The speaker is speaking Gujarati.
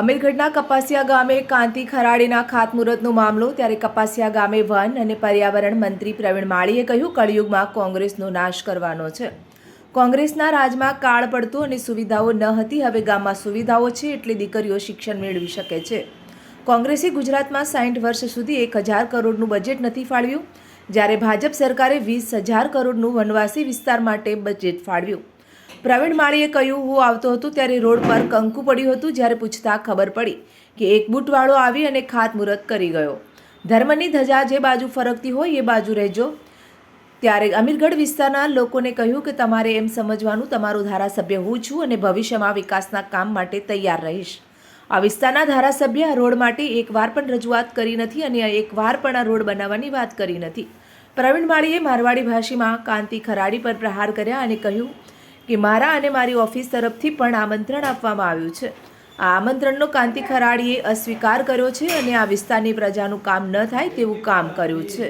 અમીરગઢના કપાસિયા ગામે કાંતિ ખરાડીના ખાતમુહૂર્તનો મામલો, ત્યારે કપાસિયા ગામે વન અને પર્યાવરણ મંત્રી પ્રવીણ માળીએ કહ્યું, કળિયુગમાં કોંગ્રેસનો નાશ કરવાનો છે. કોંગ્રેસના રાજમાં કાળ પડતો અને સુવિધાઓ ન હતી, હવે ગામમાં સુવિધાઓ છે એટલે દીકરીઓ શિક્ષણ મેળવી શકે છે. કોંગ્રેસે ગુજરાતમાં સાઠ વર્ષ સુધી એક હજાર કરોડનું બજેટ નથી ફાળવ્યું. જ્યારે ભાજપ સરકારે વીસ હજાર કરોડનું વનવાસી વિસ્તાર માટે બજેટ ફાળવ્યું. પ્રવીણ માળીએ કહ્યું, હું આવતો હતો ત્યારે રોડ પર કંકુ પડ્યું હતું, જ્યારે પૂછતા ખબર પડી કે એક બૂટવાળો આવી અને ખાતમુહૂર્ત કરી ગયો. ધર્મની ધજા જે બાજુ ફરકતી હોય એ બાજુ રહેજો. ત્યારે અમીરગઢ વિસ્તારના લોકોને કહ્યું કે, તમારે એમ સમજવાનું, તમારો ધારાસભ્ય હું છું અને ભવિષ્યમાં વિકાસના કામ માટે તૈયાર રહીશ. આ વિસ્તારના ધારાસભ્ય આ રોડ માટે એકવાર પણ રજૂઆત કરી નથી અને એકવાર પણ આ રોડ બનાવવાની વાત કરી નથી. પ્રવીણ માળીએ મારવાડી ભાષીમાં કાંતિ ખરાડી પર પ્રહાર કર્યા અને કહ્યું કે મારા અને મારી ઓફિસ તરફથી પણ આમંત્રણ આપવામાં આવ્યું છે. આ આમંત્રણનો કાંતિ ખરાડીએ અસ્વીકાર કર્યો છે અને આ વિસ્તારની પ્રજાનું કામ ન થાય તેવું કામ કર્યું છે.